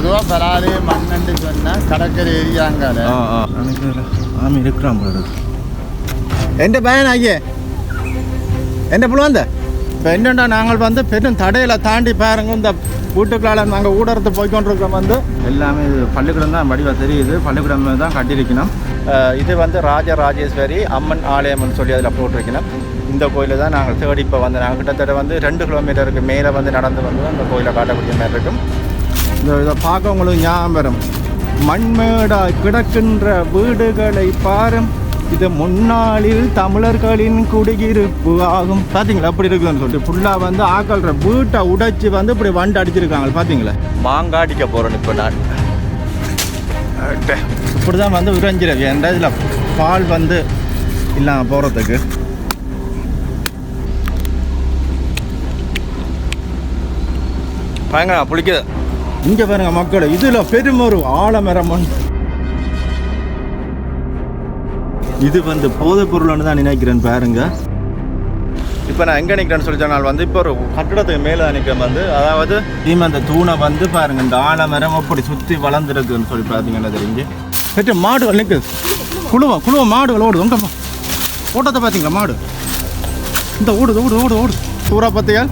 பொதுவாக பராது மண்ணு சொன்னால் கடற்கரை ஏரியாங்கால. ஆமாம் இருக்கிறான் போல எந்த பையன் ஐயே? எந்த புழுவந்த இப்போ என்னென்னா நாங்கள் வந்து பெரும் தடையில் தாண்டி பாருங்க இந்த வீட்டுக்குள்ளால நாங்கள் ஊடகத்தை போய்கொண்டிருக்கோம் வந்து. எல்லாமே இது பள்ளிக்கூடம் தான் வடிவாக தெரியுது. பள்ளிக்கூடம் தான் கட்டியிருக்கணும். இது வந்து ராஜராஜேஸ்வரி அம்மன் ஆலயம்னு சொல்லி அதில் போட்டிருக்கணும். இந்த கோயிலில் தான் நாங்கள் தேடி இப்போ வந்து நாங்கள் கிட்டத்தட்ட வந்து ரெண்டு கிலோமீட்டருக்கு மேலே வந்து நடந்து வந்து அந்த கோயிலை காட்டக்கூடிய மாதிரி இருக்கும். இந்த இதை பார்க்க உங்களுக்கு ஞாபகம் வரும். மண்மேடா கிடக்கின்ற வீடுகளை பாரும். இது முன்னாளில் தமிழர்களின் குடியிருப்பு ஆகும். பார்த்தீங்களா அப்படி இருக்குதுன்னு சொல்லிட்டு ஃபுல்லாக வந்து ஆக்கல்ற வீட்டை உடைச்சி வந்து இப்படி வண்டு அடிச்சிருக்காங்க. பார்த்தீங்களா மாங்காய் அடிக்க போகிறேன் இப்போ நான். இப்படி தான் வந்து உறைஞ்சிரவி ஏன்டா இதில் பால் வந்து இல்லாமல் போகிறதுக்கு பயங்கர புளிக்குது. இங்கே பாருங்க மக்கள் இதில் பெரும் ஒரு ஆலமரம் ஒன்று. இது வந்து போதைப் பொருள்னு தான் நினைக்கிறேன் பாருங்க. இப்போ நான் எங்கே நிற்கிறேன்னு சொல்லி சொன்னால் வந்து இப்போ ஒரு கட்டடத்துக்கு மேலே நிற்கிறேன் வந்து. அதாவது தீமை அந்த தூணை வந்து பாருங்க இந்த ஆலமரம் அப்படி சுற்றி வளர்ந்துருக்குன்னு சொல்லி பார்த்தீங்கன்னா தெரிஞ்சு பெற்ற மாடுகள் நிற்குது குழுவா குழுவ மாடுகள் ஓடுது. உங்கம்மா ஓட்டத்தை பார்த்தீங்களா மாடு? இந்த ஓடுது ஓடு ஓடு ஓடு சூறா பத்திகள்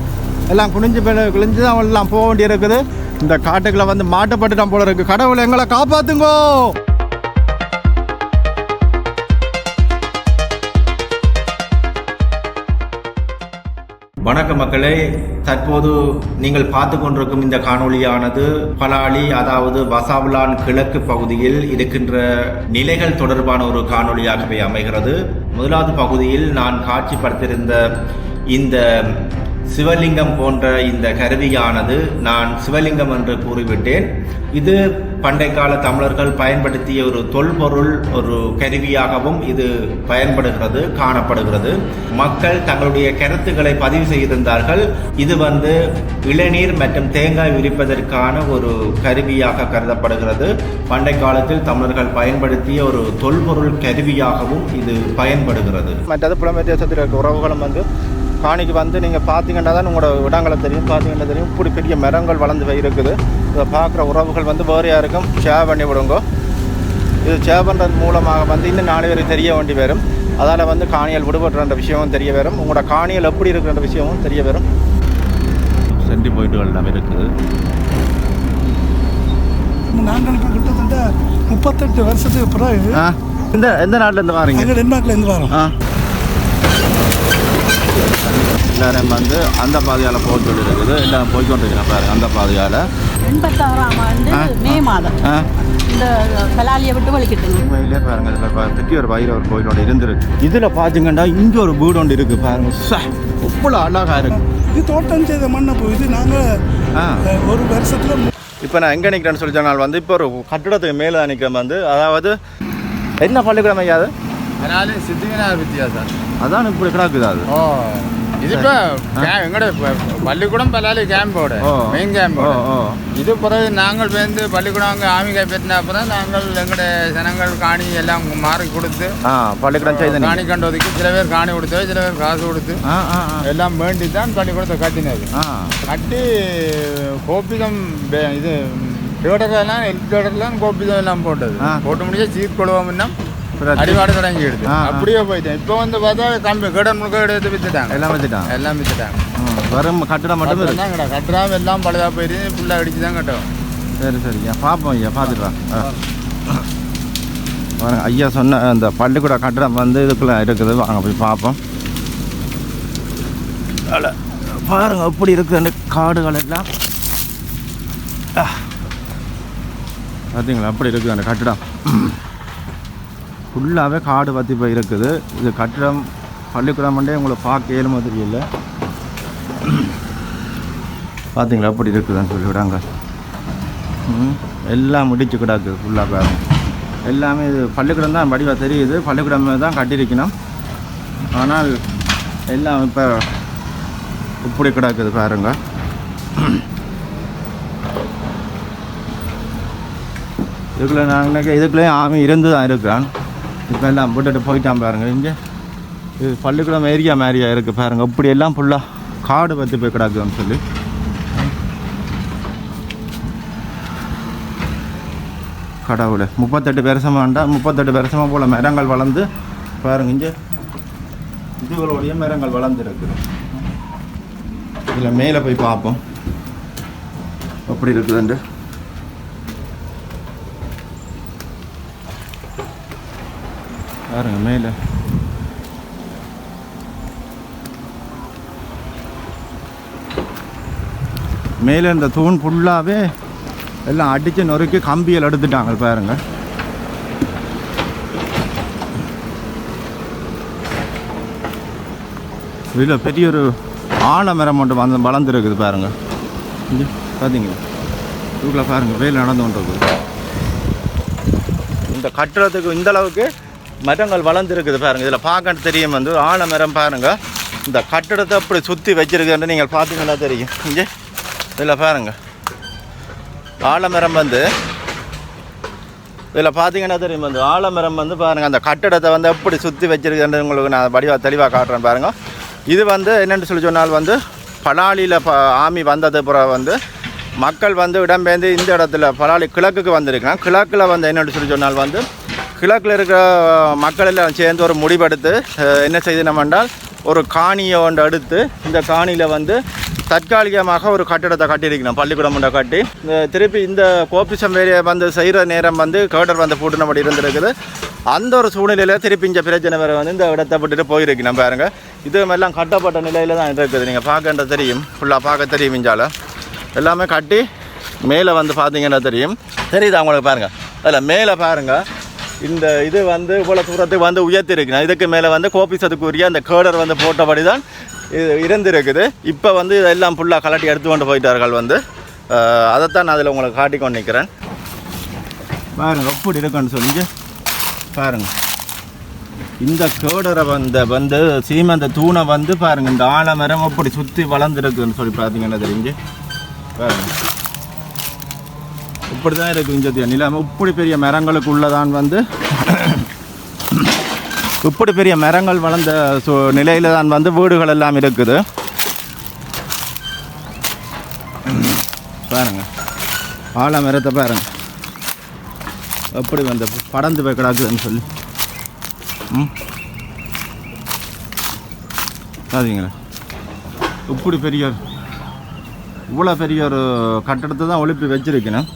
எல்லாம் குனிஞ்சு குளிஞ்சு தான் எல்லாம் போக வேண்டி இருக்குது இந்த காட்டுக்குள்ள வந்து மாட்டப்பட்டுட்டான் போல இருக்கு. கடவுளை எங்களை காப்பாத்துங்கோ! வணக்க மக்களே. தற்போது நீங்கள் பார்த்து கொண்டிருக்கும் இந்த காணொளியானது பலாலி அதாவது வசாவுலான் கிழக்கு பகுதியில் இருக்கின்ற நிலைகள் தொடர்பான ஒரு காணொளியாகவே அமைகிறது. முதலாவது பகுதியில் நான் காட்சிப்படுத்தியிருந்த இந்த சிவலிங்கம் போன்ற இந்த கருவியானது நான் சிவலிங்கம் என்று கூறிவிட்டேன். இது பண்டை கால தமிழர்கள் பயன்படுத்திய ஒரு தொல்பொருள் ஒரு கருவியாகவும் இது பயன்படுகிறது காணப்படுகிறது. மக்கள் தங்களுடைய கருத்துக்களை பதிவு செய்திருந்தார்கள். இது வந்து இளநீர் மற்றும் தேங்காய் விரிப்பதற்கான ஒரு கருவியாக கருதப்படுகிறது. பண்டை காலத்தில் தமிழர்கள் பயன்படுத்திய ஒரு தொல்பொருள் கருவியாகவும் இது பயன்படுகிறது. மற்றது புலம்பெயர் தேசத்தில் உறவுகளும் வந்து காணிக்கு வந்து நீங்கள் பார்த்தீங்கன்னா தான் உங்களோட இடங்களை தெரியும். பார்த்தீங்கன்னா தெரியும். இப்படி பெரிய மரங்கள் வளர்ந்து இருக்குது. இதை பார்க்குற உறவுகள் வந்து வேறு யாருக்கும் ஷேர் பண்ணி விடுங்க. இது ஷேர் பண்ணுறது மூலமாக வந்து இன்னும் நாலு பேருக்கு தெரிய வேண்டி வரும். அதால் வந்து காணியல் விடுபடுற விஷயமும் தெரிய வரும். உங்களோட காணியல் எப்படி இருக்குன்ற விஷயமும் தெரிய வரும். சென்டி போயிட்டுகள் நம்ம இருக்குது. நாங்கள் இப்போ கிட்டத்தட்ட முப்பத்தெட்டு வருஷத்துக்கு பிறகு ஆ. இந்த எந்த நாட்டிலேருந்து வாரீங்க. நாங்கள் டென்மார்க்லேருந்து வரோம். ஆ. எல்லாரும் வந்து அந்த பாதையால் போக சொல்லி இருக்குது எல்லாம் போய்க்கொண்டிருக்கிறேன் பாருங்க அந்த பாதையால். எண்பத்தாறாம் ஆண்டு. மே மாதம். இந்த பலாலியை விட்டு வலிக்கிட்டுங்க. உண்மையிலே பாருங்க இதில் பா- திருச்சி ஒரு பயிர ஒரு கோயிலோட இருந்திருக்கு. இதில் பார்த்தீங்கன்னா இங்கே ஒரு வீடு ஒன்று இருக்குது பாருங்க. ச இவ்வளோ அழகாக இருக்கு. இது தோட்டம் செய்த மண்ணப்பு இது நாங்கள் ஒரு வருஷத்தில் இப்போ நான் எங்கே நிற்கிறேன்னு சொல்லி சொன்னால் வந்து இப்போ ஒரு கட்டிடத்துக்கு மேலே நிற்கிறேன் வந்து. அதாவது என்ன பள்ளிக்கூடம் ஐயா அது? அதனால சித்திகனார் வித்தியாசம். அதான் இப்படி கிடக்குது அது. ஓ இது இப்போ எங்கட பள்ளிக்கூடம் பல்லாலி கேம்போட. மெயின் கேம்போட இது பிறகு நாங்கள் வந்து பள்ளிக்கூடம் அங்கே ஆமி கைப்பற்றின அப்புறம் நாங்கள் எங்கட ஜனங்கள் காணி எல்லாம் மாறி கொடுத்து பள்ளிக்கூடம் காணி கண்டதுக்கு சில பேர் காணி கொடுத்து சில பேர் காசு கொடுத்து. எல்லாம் வேண்டி தான் பள்ளிக்கூடத்தை கட்டினது. கட்டி கோபிதம் இது தேட்டர்லாம் எல் தேட்டர்லாம் கோபிதம் எல்லாம் போட்டது. போட்டு முடிஞ்ச சீட் கொழுவோம்னா அப்புறம் அடிவாடு தொடங்கிடுது. அப்படியே போயிட்டேன் இப்போ வந்து பார்த்தா கம்பி கடன் முழுக்க எடுத்து வித்துட்டாங்க. எல்லாம் வச்சுட்டான் எல்லாம் வித்துட்டாங்க. வரும் கட்டிடம் மட்டும் தான் கடை கட்டுறாம எல்லாம் பழுதா போயிட்டு ஃபுல்லாக அடிச்சு தான் கட்டுவோம் சரி சரி. ஐயா பார்ப்போம் ஐயா. பாருங்க ஐயா சொன்ன அந்த பள்ளிக்கூட கட்டிடம் வந்து இதுக்குள்ளே இருக்குது. வாங்க போய் பார்ப்போம் அதில் பாருங்க எப்படி இருக்குது காடுகள் எல்லாம். பார்த்தீங்களா அப்படி இருக்குது அந்த கட்டிடம். ஃபுல்லாகவே காடு பற்றி போய் இருக்குது இது கட்டிடம் பள்ளிக்கூடம்ண்டே உங்களை பார்க்க ஏழுமோ தெரியல பார்த்தீங்களா அப்படி இருக்குதுன்னு சொல்லிவிடாங்க ம், எல்லாம் முடிச்சு கிடாக்கு ஃபுல்லாக பாருங்க எல்லாமே இது பள்ளிக்கூடம் தான் வடிவாக தெரியுது. பள்ளிக்கூடம் தான் கட்டியிருக்கணும். ஆனால் எல்லாம் இப்போ இப்படி கிடக்குது பாருங்க. இதுக்குள்ளே நான் இதுக்குள்ளேயும் ஆமை இருந்து தான் இருக்கிறான் இப்போ எல்லாம் போட்டுட்டு போயிட்டான் பாருங்க இங்கே. இது பள்ளிக்கூடம் ஏரியா மாதிரியா இருக்குது பாருங்க இப்படி எல்லாம் ஃபுல்லாக காடு பற்றி போய் கிடக்குதுன்னு சொல்லி. கடவுள் முப்பத்தெட்டு வருஷமா வேண்டா முப்பத்தெட்டு வருஷமாக போல் மரங்கள் வளர்ந்து பாருங்க இங்கே. இதுகளுடைய மரங்கள் வளர்ந்து இருக்குது இதில் மேலே போய் பார்ப்போம். அப்படி இருக்குதுண்டு. பாருங்க மேலே மேலே இந்த தூண் ஃபுல்லாகவே எல்லாம் அடித்து நொறுக்கி கம்பியில் எடுத்துட்டாங்க பாருங்க. இதில் பெரிய ஒரு ஆலமரம் ஒன்று வந்து வளர்ந்துருக்குது பாருங்க. பார்த்தீங்களா இதுக்குள்ள பாருங்கள் வேலை நடந்து கொண்டு இருக்குது இந்த கட்டுறதுக்கு இந்த அளவுக்கு மரங்கள் வளர்ந்துருக்குது பாருங்க. இதில் பார்க்க தெரியும் வந்து ஆலமரம் பாருங்க. இந்த கட்டடத்தை அப்படி சுற்றி வச்சிருக்குன்னு நீங்கள் பார்த்தீங்கன்னா தெரியும். இங்கே இதில் பாருங்க. ஆலமரம் வந்து இதில் பார்த்தீங்கன்னா தெரியும் வந்து ஆலமரம் வந்து பாருங்கள் அந்த கட்டடத்தை வந்து எப்படி சுற்றி வச்சிருக்குன்னு உங்களுக்கு நான் வடிவாக தெளிவாக காட்டுறேன் பாருங்கள் இது வந்து என்னென்னு சொல்லி சொன்னால் வந்து பலாலியில் ப ஆமி வந்தது பிறகு வந்து மக்கள் வந்து இடம்பெயர்ந்து இந்த இடத்துல பலாலி கிழக்குக்கு வந்திருக்கிறான் கிழக்கில் வந்து என்னென்னு சொல்லி சொன்னால் வந்து கிழக்கில் இருக்கிற மக்கள் எல்லாம் சேர்ந்து ஒரு முடிவெடுத்து என்ன செய்தோம் என்றால் ஒரு காணியை ஒன்று எடுத்து இந்த காணியில் வந்து தற்காலிகமாக ஒரு கட்டிடத்தை கட்டியிருக்கணும் பள்ளிக்கூடம் ஒன்றை கட்டி. இந்த திருப்பி இந்த கோபிசம் வேலையை வந்து செய்கிற நேரம் வந்து கேடர் வந்து பூட்டினபடி இருந்திருக்குது. அந்த ஒரு சூழ்நிலையில் திருப்பி இந்த பிரச்சனை வேறு வந்து இந்த இடத்தை விட்டுட்டு போயிருக்கணும் பாருங்க. இதுமெல்லாம் கட்டப்பட்ட நிலையில் தான் இருக்குது. நீங்கள் பார்க்கன்ற தெரியும். ஃபுல்லாக பார்க்க தெரியும் இஞ்சால. எல்லாமே கட்டி மேலே வந்து பார்த்தீங்கன்னா தெரியும். தெரியுது அவங்களுக்கு பாருங்கள் அதில் மேலே பாருங்கள் இந்த இது வந்து இவ்வளோ தூரத்துக்கு வந்து உயர்த்திருக்கணும் இதுக்கு மேலே வந்து கோபிசத்துக்குரிய அந்த கேடர் வந்து போட்டபடி தான் இது இருந்திருக்குது. இப்போ வந்து இதெல்லாம் ஃபுல்லாக கலட்டி எடுத்து கொண்டு போயிட்டார்கள் வந்து. அதைத்தான் நான் அதில் உங்களுக்கு காட்டி கொண்டு நிற்கிறேன் பாருங்கள் எப்படி இருக்குன்னு சொல்லி பாருங்கள் இந்த கேடரை வந்த வந்து சீமந்த தூணை வந்து பாருங்கள் இந்த ஆலமரம் அப்படி சுற்றி வளர்ந்துருக்குன்னு சொல்லி பார்த்தீங்கன்னா தெரிஞ்சு பாருங்கள் அப்படி தான் இருக்கு இந்த நிலம் இப்படி பெரிய மரங்களுக்குள்ளதான் வந்து இப்படி பெரிய மரங்கள் வளர்ந்த சு நிலையில தான் வந்து வீடுகள் எல்லாம் இருக்குது. பாருங்க. ஆலமரத்தை பாருங்க. எப்படி வந்து படந்து போய் கிடாக்குதுன்னு சொல்லி. ம்? பாத்தீங்களா? இப்படி பெரிய இவ்வளோ பெரிய ஒரு கட்டடத்தை தான் ஒழுப்பி வச்சுருக்கணும்.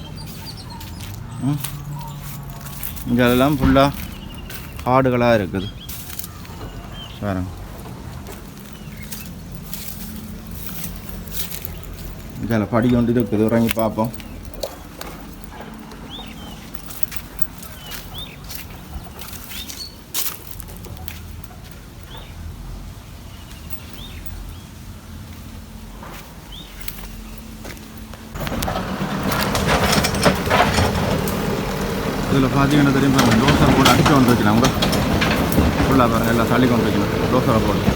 ம். இங்கே எல்லாம் ஃபுல்லாக காடுகளாக இருக்குது. பாருங்க. இதில் படி கொண்டு இருக்குது. இறங்கி பார்ப்போம். இதில் பார்த்தீங்கன்னா தெரியும்? தோசை போட்டு அடிச்சு வந்துருக்கலாம் வைக்கலாம் அவங்க ஃபுல்லாக பாருங்க எல்லாம் தள்ளி கொண்டு வைக்கணும் தோசை போட்டு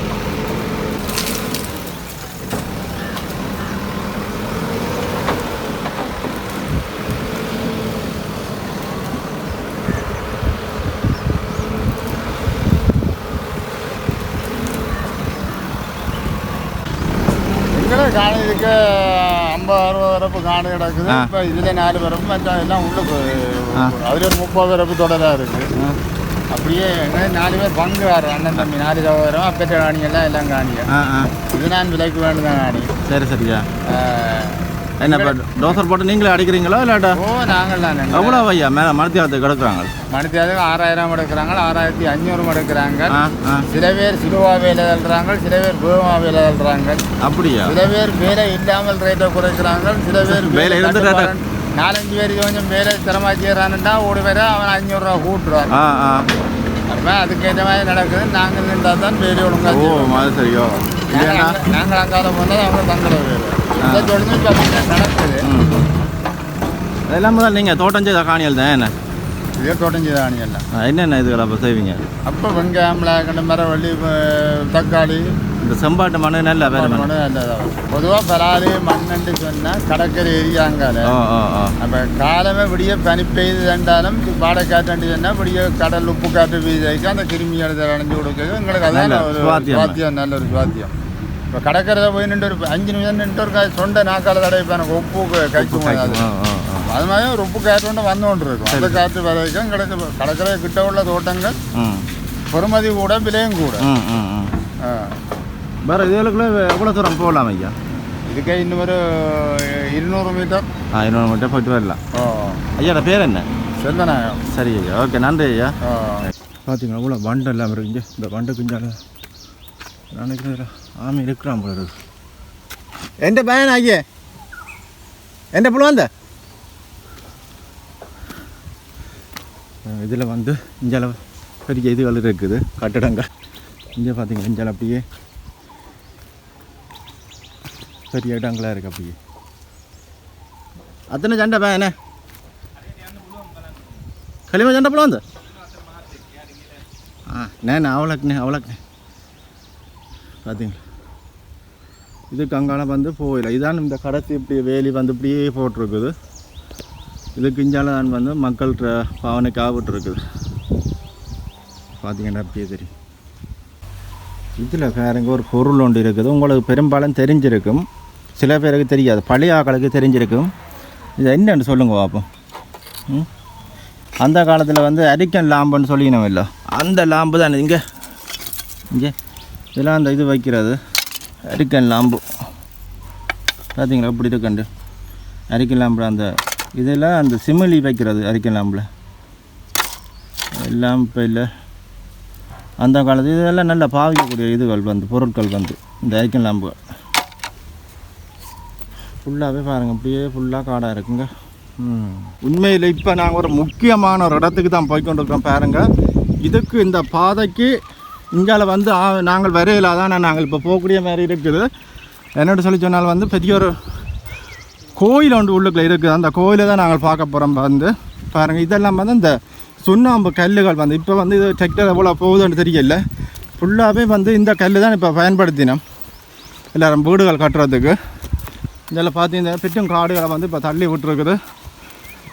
எங்களை காணி இதுக்கு ஐம்பது காணி கிடக்குது. இப்போ இதில் நாலு வரப்பு மற்ற எல்லாம் உள்ளுக்கு. அதில் ஒரு முப்பது வரப்பு தொடராக இருக்குது அப்படியே நாலு பேர் பங்கு வர அண்ணன் தம்பி நாலு சகோதரம் அப்பேற்ற காணி எல்லாம் ஆ இது நான் விலைக்கு வேண்டுதான் காணி சரி சரியா. என்ன இப்போ டோசர் போட்டு நீங்களே அடிக்கிறீங்களா இல்லாட்டா? ஓ நாங்கள் தான் எவ்வளோ ஐயா மேலே மருத்துவத்துக்கு கிடக்குறாங்க மணித்தியாவது ஆறாயிரம் எடுக்கிறாங்க ஆறாயிரத்தி அஞ்சூறு எடுக்கிறாங்க. சில பேர் சிலுவா வேலை தள்ளுறாங்க சில பேர் பூமா வேலை தள்ளுறாங்க அப்படியா? சில பேர் வேலை இல்லாமல் ரேட்டை குறைக்கிறாங்க சில பேர் வேலை இருந்து நாலஞ்சு பேர் கொஞ்சம் வேலை சிரமமா செய்யறான்டா ஒரு பேரை அவன் அஞ்சூறுரூவா கூட்டுறான். அப்போ அதுக்கேற்ற மாதிரி நடக்குது நாங்கள் நின்றா தான் வேலை ஒழுங்கா ஓ. அது சரியோ. நாங்கள் இல்லைன்னா அங்க- நாங்கள் அங்கால போனால் அவங்க தங்குற வேலை. நடக்குது ம் அதெல்லாம் முதல்ல நீங்கள் தோட்டம் செய்த காணியல் தான் என்ன? இதே தானி. எல்லாம் ஆ, என்னென்ன இதுகள் அப்போ செய்வீங்க? அப்போ வெங்காயம் மிளகாய் மரவள்ளி தக்காளி. இந்த செம்பாட்டு மண்ணு நல்ல வேறு மண் பொதுவாக பலாலி மண்ணண்டு சொன்னால் கடற்கரை ஏரியாங்கால. அப்போ காலமே விடிய பனி பெய்து தண்டாலும் வாடகை காற்று சொன்னால் விடிய கடல் உப்பு காற்று வீதைக்கு அந்த கிருமி எழுத அணைஞ்சு கொடுக்குது எங்களுக்கு அதான் ஒரு. சுவாத்தியம் நல்ல ஒரு சுவாத்தியம். இப்போ கடற்கரையில் போய் நின்று ஒரு அஞ்சு நிமிஷம் நின்று ஒரு கா- சொண்டை நாக்கால தடவைப்பேன் எனக்கு உப்பு கைக்கு ஓ போகாது ஓ ஓ அது. மாதிரி ஒரு உப்பு காற்று கொண்டு இருக்கும் அந்த காற்று வரைக்கும் கிடக்கு கடற்கரை கிட்ட உள்ள தோட்டங்கள் பெறுமதி கூட விலையும் கூட. வேறு இதுகளுக்குள்ள எவ்வளோ தூரம் போகலாம் ஐயா? இதுக்கே இன்னும் ஒரு இருநூறு மீட்டர். ஆ இன்னொரு மட்டும் போயிட்டு வரலாம். ஓ ஐயாட பேர் என்ன? செந்தநாயகம் சரி ஐயா ஓகே நன்றி ஐயா. பார்த்தீங்களா இவ்வளோ வண்டு எல்லாம் இருக்குங்க இந்த வண்டு குஞ்சால நினைக்கிறேன் ஆமாம் இருக்கிறான் போல இருக்கு എൻ്റെ പയ്യൻ ആക്കിയേ എൻ്റെ இதில் வந்து இஞ்சால பெரிய இதுகள் இருக்குது கட்டடங்கள். இங்கே பார்த்தீங்கன்னா இஞ்சால அப்படியே பெரிய இடங்களாக இருக்குது அப்படியே. அத்தனை சண்டை பா என்ன? சண்டை போல ஆ நான் அவளக்குண்ணே அவளக்குண்ணே பார்த்தீங்களா? இதுக்கு அங்கால வந்து போயில இதான் இந்த கடைசி இப்படி வேலி வந்து இப்படியே போட்டிருக்குது. இதுக்கு இஞ்சால தான் வந்து மக்கள் பாவனைக்கு ஆகிட்டுருக்குது பார்த்தீங்கன்னா அப்படியே தெரியும். இதில் வேறங்க ஒரு பொருள் ஒன்று இருக்குது. உங்களுக்கு பெரும்பாலும் தெரிஞ்சிருக்கும். சில பேருக்கு தெரியாது. பழைய ஆக்களுக்கு தெரிஞ்சிருக்கும். இது என்னன்னு சொல்லுங்க பார்ப்போம் ம்? அந்த காலத்தில் வந்து அரிக்கன் லாம்புன்னு சொல்லிக்கணும் இல்லை? அந்த லாம்பு தான் இங்கே. இங்கே. இதெல்லாம் அந்த இது வைக்கிறது. Hurricane lamp. பார்த்தீங்களா இப்படி இருக்கண்டு அரிக்கன் லாம்பில் அந்த இதில் அந்த சிமிலி வைக்கிறது அரிக்கன் லாம்பில். எல்லாம் இப்போ இல்லை. அந்த காலத்து இதெல்லாம் நல்லா பாவிக்கக்கூடிய இதுகள் வந்து பொருட்கள் வந்து இந்த அரிக்கன் லாம்புகள். ஃபுல்லாகவே பாருங்கள் அப்படியே ஃபுல்லாக காடாக இருக்குங்க. உண்மையில் இப்போ நாங்கள் ஒரு முக்கியமான ஒரு இடத்துக்கு தான் போய்கொண்டிருக்கோம் பாருங்க. இதுக்கு இந்த பாதைக்கு இங்கால வந்து நாங்கள் வரையில தான் நாங்கள் இப்போ போகக்கூடிய மாதிரி இருக்குது. என்னோட சொல்லி சொன்னால் வந்து பெரிய ஒரு கோயில் ஒன்று உள்ளுக்குள்ள இருக்குது. அந்த கோயிலை தான் நாங்கள் பார்க்க போகிறோம் வந்து. பாருங்கள் இதெல்லாம் வந்து இந்த சுண்ணாம்பு கல்லுகள் வந்து. இப்போ வந்து இது டிராக்டர் எவ்வளோ போகுதுன்னு தெரியல. ஃபுல்லாகவே வந்து இந்த கல் தான் இப்போ பயன்படுத்தினோம். எல்லோரும் வீடுகள் கட்டுறதுக்கு. இதெல்லாம் பார்த்தீங்கன்னா பெட்டும் காடுகளை வந்து இப்போ தள்ளி விட்டுருக்குது.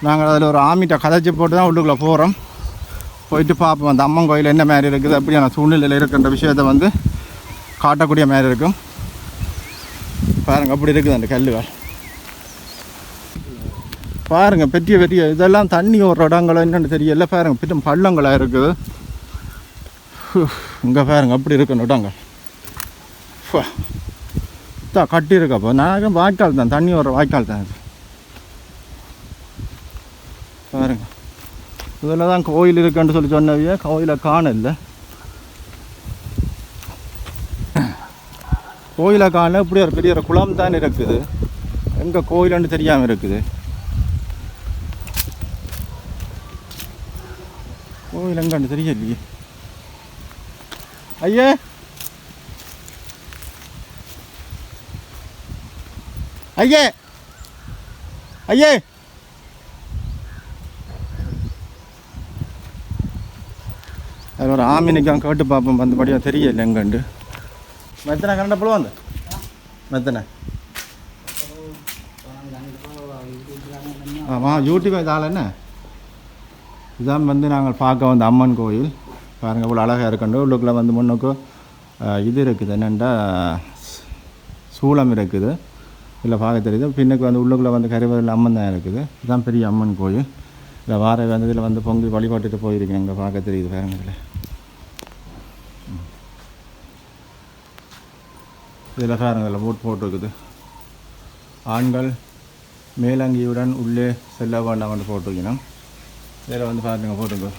நாங்கள் அதில் ஒரு ஆமிட்ட கதைச்சி போட்டு தான் உள்ளுக்குள்ளே போகிறோம் போயிட்டு பார்ப்போம். அந்த அம்மன் கோயில் என்ன மாதிரி இருக்குது அப்படியான சூழ்நிலையில் இருக்கின்ற விஷயத்தை வந்து காட்டக்கூடிய மாதிரி இருக்கும். பாருங்க அப்படி இருக்குது அந்த கல்லுகள். பாருங்கள் பெரிய பெரிய இதெல்லாம் தண்ணி ஒரு இடங்களோ என்னென்னு தெரியல. பாருங்கள் பெரிய பள்ளங்களாக இருக்குது. இங்கே பாருங்க அப்படி இருக்கணும் இடங்கள். தான் கட்டியிருக்கப்போ நான் வாய்க்கால் தான் தண்ணி வர வாய்க்கால் தான் பாருங்கள் இதில் தான் கோயில் இருக்குன்னு சொல்லி சொன்னவிய கோயிலை காணல கோயிலை காண இப்படி ஒரு பெரிய ஒரு குளம் தான் இருக்குது எங்கே கோயிலுன்னு தெரியாமல் இருக்குது கோயில் எங்கன்னு தெரியலையே ஐயே ஐயே ஐயே அதில் ஒரு ஆமினிக்கான் கேட்டு பார்ப்போம். மற்றபடியாக தெரியல எங்கண்டு. மெத்தனை கரண்ட போல வந்து மெத்தனை. ஆமாம் யூடியூப் இதால் என்ன? இதான் வந்து நாங்கள் பார்க்க வந்த அம்மன் கோயில். பாருங்கள் இவ்வளோ அழகாக இருக்கண்டு. உள்ளுக்குள்ளே வந்து முன்னுக்கு இது இருக்குது. என்னென்னா சூளம் இருக்குது. இல்லை பார்க்க தெரியுது. பின்னுக்கு வந்து உள்ளுக்குள்ளே வந்து கருவறையில் அம்மன் தான் இருக்குது. இதுதான் பெரிய அம்மன் கோயில். இல்லை வார வந்து இதில் வந்து பொங்கி வழிபாட்டுட்டு போயிருக்கேன். இங்கே பார்க்க தெரியுது. பாருங்க இதில். இதில் பாருங்க இதில் போட் போட்டிருக்குது. ஆண்கள் மேலங்கியுடன் உள்ளே செல்ல வேண்டாம்னு போட்டிருக்கணும் இதில் வந்து பாருங்க போட்டுங்க.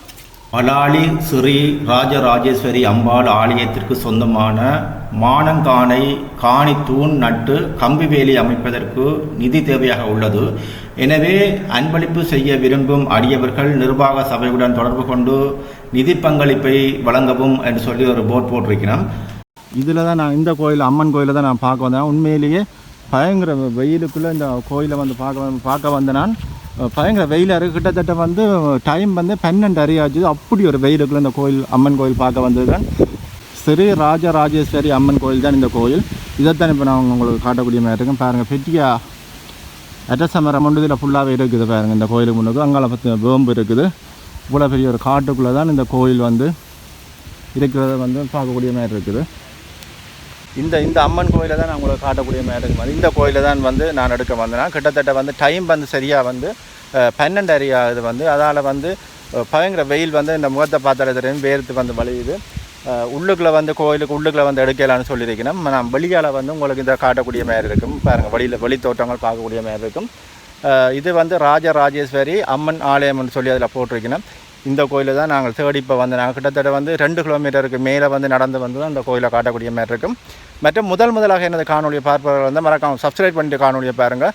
மலாலி ஸ்ரீ ராஜராஜேஸ்வரி அம்பாள் ஆலயத்திற்கு சொந்தமான மானங்கானை காணி தூண் நட்டு கம்பி வேலி அமைப்பதற்கு நிதி தேவையாக உள்ளது. எனவே அன்பளிப்பு செய்ய விரும்பும் அடியவர்கள் நிர்வாக சபையுடன் தொடர்பு கொண்டு நிதி பங்களிப்பை வழங்கவும் என்று சொல்லி ஒரு போர்ட் போட்டிருக்கிறோம். இதில் தான் நான் இந்த கோயில் அம்மன் கோயிலை தான் நான் பார்க்க வந்தேன். உண்மையிலேயே பயங்கர வெயிலுக்குள்ளே இந்த கோயிலை வந்து பார்க்க வந்து- பார்க்க வந்த நான் பயங்கர வெயில் இருக்குது கிட்டத்தட்ட வந்து டைம் வந்து பன்னெண்டு அறியாச்சு அப்படி ஒரு வெயிலுக்குள்ளே இந்த கோயில் அம்மன் கோயில் பார்க்க வந்தது தான். ஸ்ரீ ராஜராஜேஸ்வரி அம்மன் கோயில் தான் இந்த கோயில். இதைத்தான் இப்போ நான் உங்களுக்கு காட்டக்கூடிய மாதிரி இருக்கேன் பாருங்கள் பெட்டியா அட்டசமரம் மரம் ஒன்று இதில் ஃபுல்லாகவே இருக்குது பாருங்கள் இந்த கோயிலுக்கு முன்னுக்கு அங்கால பற்றி வேம்பு இருக்குது. இவ்வளோ பெரிய ஒரு காட்டுக்குள்ளே தான் இந்த கோயில் வந்து இருக்கிறத வந்து பார்க்கக்கூடிய மாதிரி இருக்குது. இந்த இந்த அம்மன் கோயிலை தான் நான் உங்களுக்கு காட்டக்கூடிய மேடம் வந்து இந்த கோயிலை தான் வந்து நான் எடுக்க வந்தேன் கிட்டத்தட்ட வந்து டைம் வந்து சரியாக வந்து அஹ், பன்னெண்டு ஆகுது வந்து. அதால் வந்து பயங்கர வெயில் வந்து இந்த முகத்தை பார்த்தாலே வேர்த்து வந்து வலியுது உள்ளுக்குள்ளே வந்து கோயிலுக்கு உள்ளுக்குள்ளே வந்து எடுக்கலாம்னு சொல்லியிருக்கணும் நான் வெளியால் வந்து உங்களுக்கு இதை காட்டக்கூடிய மாதிரி இருக்கும். பாருங்கள் வெளியில் வெளி தோட்டங்கள் பார்க்கக்கூடிய மாதிரி இருக்கும். இது வந்து ராஜ ராஜேஸ்வரி அம்மன் ஆலயம்னு சொல்லி அதில் போட்டிருக்கணும் இந்த கோயிலை தான் நாங்கள் தேடி இப்போ வந்து நாங்கள் கிட்டத்தட்ட வந்து ரெண்டு கிலோமீட்டருக்கு மேலே வந்து நடந்து வந்து தான் அந்த கோயிலை காட்டக்கூடிய மாதிரி இருக்கும். மற்றும் முதல் முதலாக எனது காணொலியை பார்ப்பவர்கள் வந்து மறக்காமல் சப்ஸ்கிரைப் பண்ணிட்டு காணொலியை பாருங்கள்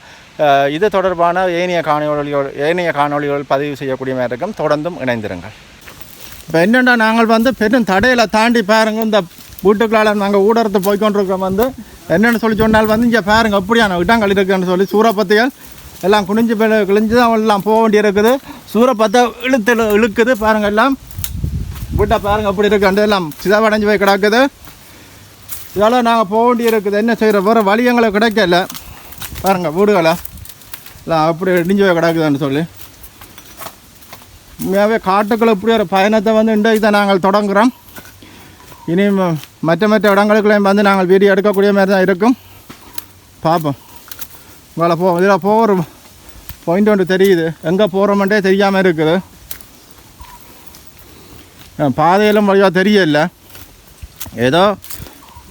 இது தொடர்பான ஏனைய காணொலிகள் ஏனைய காணொலிகள் பதிவு செய்யக்கூடிய மாதிரி இருக்கும். தொடர்ந்தும் இணைந்திருங்கள். இப்போ என்னென்னா நாங்கள் வந்து பெரும் தடையில் தாண்டி பாருங்க இந்த வீட்டுக்குள்ளால நாங்கள் ஊடகத்தை போய்கொண்டிருக்கோம் வந்து. என்னென்னு சொல்லி சொன்னால் வந்து இங்கே பாருங்க அப்படியான இடங்கள் இருக்குன்னு சொல்லி சூறாப்பத்திகள் எல்லாம் குனிஞ்சு கிழிஞ்சு தான் எல்லாம் போக வேண்டி இருக்குது பார்த்தா இழுத்து இழுக்குது. பாருங்கள் எல்லாம். வீட்டை பாருங்கள் அப்படி இருக்கு. எல்லாம் சிதவடைஞ்சு போய் கிடக்குது. இதெல்லாம் நாங்கள் போக வேண்டி இருக்குது என்ன செய்கிற வேறு வழி எங்களுக்கு கிடைக்கல. பாருங்கள் வீடுகளை. எல்லாம் அப்படி இடிஞ்சு போய் கிடக்குதுன்னு சொல்லி. உண்மையாகவே காட்டுக்குள்ளே இப்படி ஒரு பயணத்தை வந்து இன்றைக்கு தான் நாங்கள் தொடங்குகிறோம் இனி மற்ற மற்ற இடங்களுக்குள்ளேயும் வந்து நாங்கள் வீடியோ எடுக்கக்கூடிய மாதிரி தான் இருக்கும். பார்ப்போம். உங்களை போ இதில் போகிற பாயிண்ட் ஒன்று தெரியுது. எங்கே போகிறோமெண்டே தெரியாமல் இருக்குது. பாதையெல்லாம் வழியாக தெரியல. ஏதோ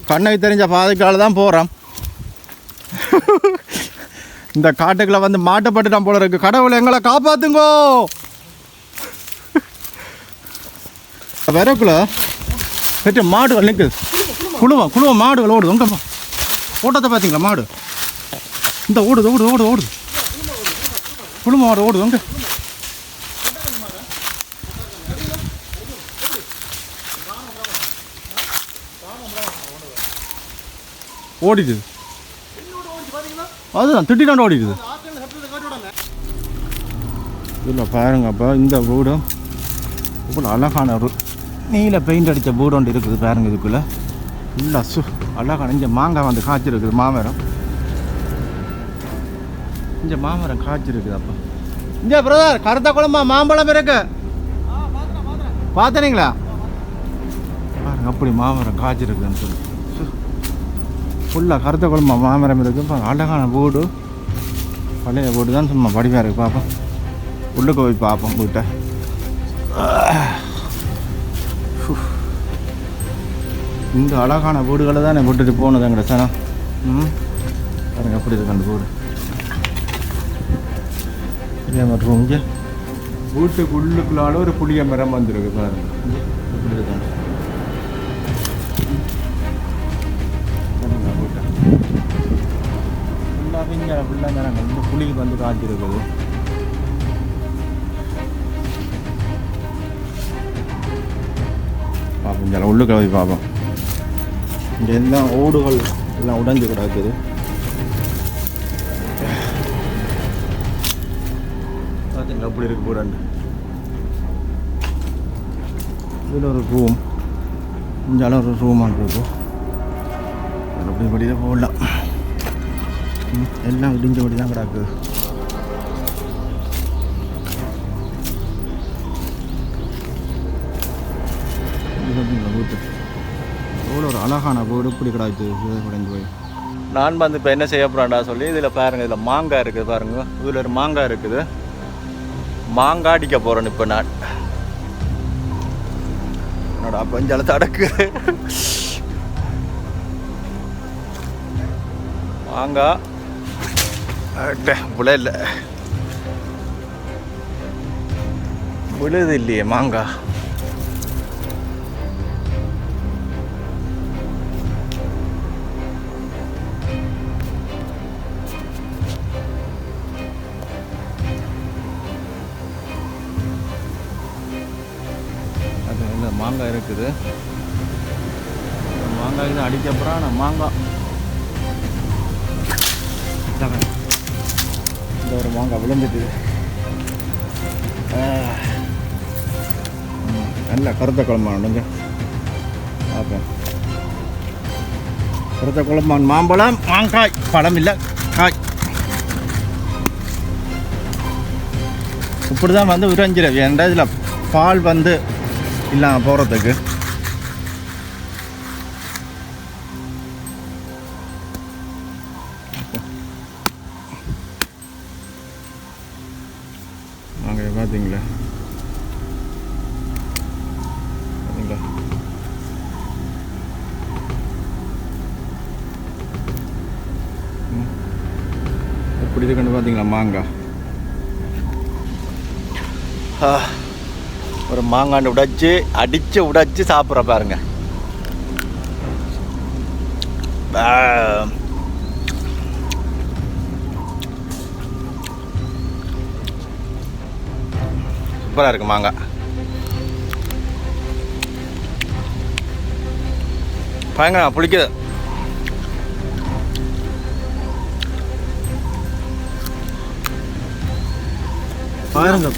கண்ணுக்கு தெரிஞ்ச பாதைக்கால தான் போகிறோம். இந்த காட்டுக்குள்ளே வந்து மாட்டப்பட்டுட்டான் போல இருக்கு. கடவுள் எங்களை காப்பாற்றுங்கோ வரக்குள்ள பெற்ற மாடுகள் நிற்குது. குழுவா குழுவா மாடுகள் ஓடுது. உங்கம்மா ஓட்டத்தை பார்த்தீங்களா மாடு? இந்த ஓடுது ஓடுது ஓடுது ஓடுது. குழும ஓடு ஓடுது அங்கே. ஓடிடுது அதுதான் திட்டினாண்டு ஓடிடுது இதில் பாருங்கப்பா இந்த வீடு இவ்வளோ அழகான ஒரு நீல பெயிண்ட் அடித்த வீடு ஒன்று இருக்குது பாருங்க இதுக்குள்ளே. ஃபுல்லாக சு அழகான இங்கே மாங்காய் வந்து காய்ச்சிருக்குது மாமரம். இங்கே மாமரம் காய்ச்சிருக்குது அப்போ இங்கே பிரதர் கருத்த குழம்பா மாம்பழம் இருக்கு. பார்த்தனீங்களா பாருங்க அப்படி மாமரம் காய்ச்சிருக்குதுன்னு சொல்லி. ஃபுல்லாக கருத்த குழம்பா மாமரம் இருக்குது பாருங்க அழகான வீடு பழைய வீடு தான் சும்மா படிப்பாக இருக்குது பார்ப்போம் உள்ளுக்கு போய் பார்ப்போம் வீட்டை இந்த அழகான வீடுகளை தான் விட்டுட்டு போனது எங்கட சனம். ம்? பாருங்க எப்படி இருக்கு அந்த வீடு இதே மற்றும் இங்கே. வீட்டுக்கு உள்ளுக்குள்ளால ஒரு புளிய மரம் வந்திருக்கு பாருங்க. இங்க எப்படி இருக்கு பாருங்க வீட்டை ஃபுல்லாக இங்கே ஃபுல்லாக தராங்க இந்த புளி வந்து காய்ச்சிருக்குது பார்ப்போம் உள்ளுக்கு போய் பார்ப்போம் இங்கே எல்லாம் ஓடுகள் எல்லாம் உடைஞ்சு கிடக்குது. அப்படி இருக்கு போடாண்டு இதில் ஒரு ரூம் இங்கே ஒரு ரூமாக இருக்கு. அதில் அப்படி போடலாம் எல்லாம் இடிஞ்சபடி தான் கிடக்கு பார்த்தீங்களா வீட்டு. எவ்வளோ ஒரு அழகான வீடு. இப்படி கிடாது உடைஞ்சு போய். நான் வந்து இப்போ என்ன செய்ய போகிறேன்டா சொல்லி இதில் பாருங்கள் இதில் மாங்காய் இருக்குது பாருங்க. இதில் ஒரு மாங்காய் இருக்குது. மாங்காய் அடிக்க போகிறேன் இப்போ நான். என்னடா பஞ்சால தடக்கு. மாங்காய் அட, புல இல்லை. விழுது இல்லையே மாங்காய் மாங்காய். இந்த ஒரு மாங்காய் விழுந்துட்டு நல்ல கருத்த குழம்பானுங்க பார்ப்போம் கருத்த குழம்பான் மாம்பழம் மாங்காய் பழம் இல்லை காய் இப்படி தான் வந்து உறைஞ்சிடும் ஏன்டா இதில் பால் வந்து இல்லாமல் போகிறதுக்கு ஒரு மாங்காண்டு உடைச்சு அடித்து உடைச்சு சாப்பிட்ற பாருங்க. சூப்பராக இருக்கு மாங்காய். பயங்கரம் புளிக்குது. பாருங்க.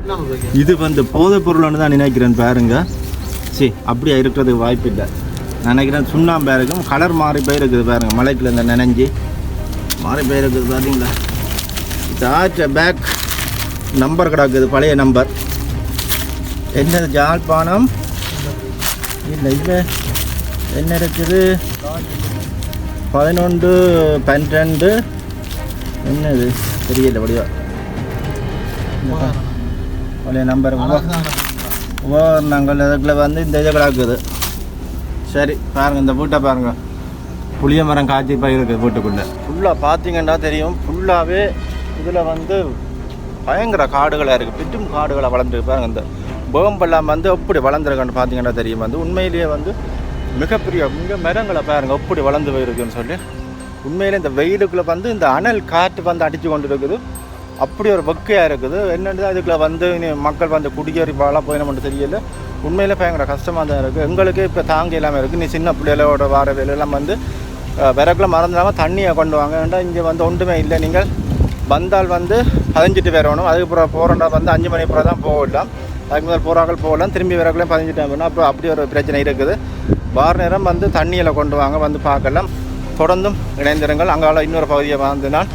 இது வந்து போதைப் பொருள்னு தான் நினைக்கிறேன் பாருங்க. சரி அப்படியே இருக்கிறதுக்கு வாய்ப்பு இல்லை. நினைக்கிறேன் சுண்ணாம்பு இருக்கும் கலர் மாறி போயிருக்குது பாருங்கள் மலைக்கில் இந்த நினைஞ்சி. மாறி போயிருக்குது பார்த்தீங்களா இது பேக் நம்பர் கிடக்குது பழைய நம்பர் என்ன ஜாழ்ப்பாணம்? இல்லை இல்லை. என்ன இருக்குது? பதினொன்று பன்னிரெண்டு. என்னது? தெரியல வடிவா பழைய நம்பர். உபகரணங்கள் இதுக்குள்ள வந்து இந்த இதை கிடக்குது. சரி பாருங்கள் இந்த வீட்டை பாருங்கள் புளிய மரம் காய்ச்சி போய் இருக்குது வீட்டுக்குள்ளே. ஃபுல்லாக பார்த்தீங்கன்னா தெரியும். ஃபுல்லாகவே இதில் வந்து பயங்கர காடுகளாக இருக்குது பிட்டும் காடுகளாக வளர்ந்துருக்கு. பாருங்க இந்த பேம்பெல்லாம் வந்து எப்படி வளர்ந்துருக்குன்னு பார்த்தீங்கன்னா தெரியும். வந்து உண்மையிலேயே வந்து மிகப்பெரிய மிக மரங்களை பாருங்கள் எப்படி வளர்ந்து போயிருக்குன்னு சொல்லி. உண்மையிலே இந்த வெயிலுக்குள்ளே வந்து இந்த அனல் காற்று வந்து அடித்து கொண்டு இருக்குது அப்படி ஒரு வெக்கையாக இருக்குது. என்னென்னு அதுக்குள்ள வந்து மக்கள் வந்து குடியேறி வாழ போயினோம்னு தெரியல. உண்மையிலே பயங்கர கஷ்டமாக தான் இருக்குது எங்களுக்கு இப்போ தாங்க இல்லாமல் இருக்குது நீ சின்ன பிள்ளைகளோட வார வேலையெல்லாம் வந்து விறகுல மறந்துடாமல் தண்ணியை கொண்டு வாங்க. ஏன்டா இங்கே வந்து ஒன்றுமே இல்லை. நீங்கள் வந்தால் வந்து பதிஞ்சிட்டு வரணும். அதுக்கப்புறம் போகிறோண்டா வந்து அஞ்சு மணி அப்புறம் தான் போகலாம். அதுக்கு முதல் போகிறாக்கள் போகலாம். திரும்பி விறகுலையும் பதிஞ்சிட்டு வரணும் அப்புறம் அப்படி ஒரு பிரச்சனை இருக்குது. வார நேரம் வந்து தண்ணியில் கொண்டு வாங்க. வந்து பார்க்கலாம். தொடர்ந்தும் இணைந்திருங்கள். அங்கால இன்னொரு பகுதியை வாழ்ந்து நான்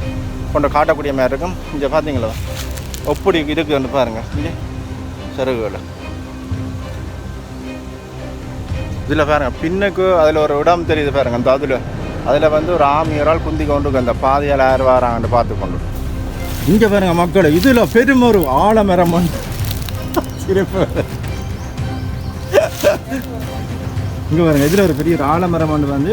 கொண்டு காட்டக்கூடிய மாதிரி இருக்கும். இங்கே பார்த்தீங்களா எப்படி இருக்குன்னு பாருங்கள் இங்கே சிறகுகள் இதில் பாருங்க பின்னுக்கு அதில் ஒரு இடம் தெரியுது பாருங்க. அந்த அதில் அதில் வந்து ஒரு ஆமியரால் குந்தி கொண்டு அந்த பாதையால் யார் வராங்கன்னு பார்த்து கொண்டு. இங்கே பாருங்க மக்கள் இதில் பெரும் ஒரு ஆலமரம் சிறப்பு. இங்கே பாருங்க இதில் ஒரு பெரிய ஒரு ஆலமரம் ஒன்று வந்து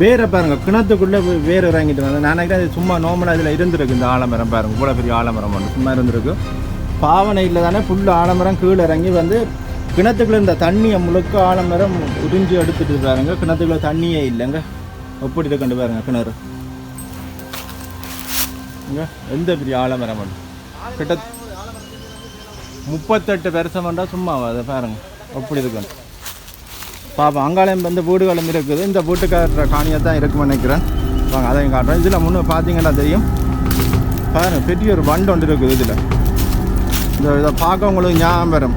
வேரை பாருங்க கிணத்துக்குள்ளே போய் வேர் இறங்கிட்டு வந்தேன். நான் நினைக்கிறேன் அது சும்மா நோமலாக இதில் இருந்திருக்கு இந்த ஆலமரம் பாருங்க. இவ்வளோ பெரிய ஆலமரம் ஒன்று சும்மா இருந்திருக்கு. பாவனையில் தானே ஃபுல் ஆலமரம் கீழே இறங்கி வந்து கிணத்துக்குள்ளே இந்த தண்ணியை முழுக்க ஆலமரம் உறிஞ்சி எடுத்துட்டு பாருங்க. கிணத்துக்குள்ளே தண்ணியே இல்லைங்க. எப்படி இருக்குன்னு பாருங்க கிணறு. இங்க எந்த பெரிய ஆலமரம் ஒன்று கிட்ட முப்பத்தெட்டு வருஷம் வந்தால் சும்மா அதை பாருங்கள் அப்படி இருக்கணும் பாப்போம். அங்காலயம் வந்து வீடுகளும் இருக்குது. இந்த வீட்டுக்கார காணியாக தான் இருக்குன்னு நினைக்கிறேன். வாங்க அதையும் காட்டுறேன். இதில் முன்னே பார்த்தீங்கன்னா தெரியும். பாருங்க பெரிய ஒரு வண்டு ஒன்று இருக்குது இதில். இந்த இதை பார்க்க உங்களுக்கு ஞாபகம் வரும்.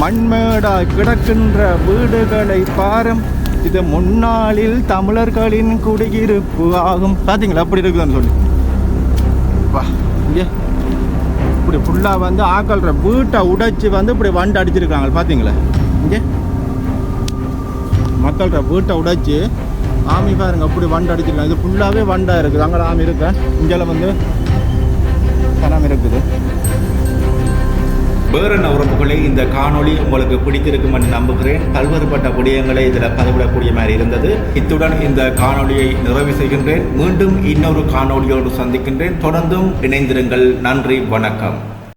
மண்மேடா கிடக்கின்ற வீடுகளை பாரும். இது முன்னாளில் தமிழர்களின் குடியிருப்பு ஆகும். பார்த்தீங்களா? அப்படி இருக்குதுன்னு சொல்லி. வா இங்கே. இப்படி ஃபுல்லாக வந்து ஆக்கல்ற வீட்டை உடைச்சி வந்து இப்படி வண்டு அடிச்சிருக்காங்க. பார்த்தீங்களா? இங்கே. மக்கள்கிட்ட வீட்டை உடைச்சி ஆமி பாருங்க அப்படி வண்டை அடிச்சிருக்காங்க. இது ஃபுல்லாகவே வண்டாக இருக்குது. அங்கே ஆமி இருக்கேன் இங்கே வந்து தனம் இருக்குது. வேறு என்ன உறவுகளே இந்த காணொளி உங்களுக்கு பிடித்திருக்கும் என்று நம்புகிறேன். பல்வேறுபட்ட விடயங்களை இதில் பதிவிடக்கூடிய மாதிரி இருந்தது. இத்துடன் இந்த காணொளியை நிறைவு செய்கின்றேன். மீண்டும் இன்னொரு காணொளியோடு சந்திக்கின்றேன். தொடர்ந்தும் இணைந்திருங்கள். நன்றி வணக்கம்.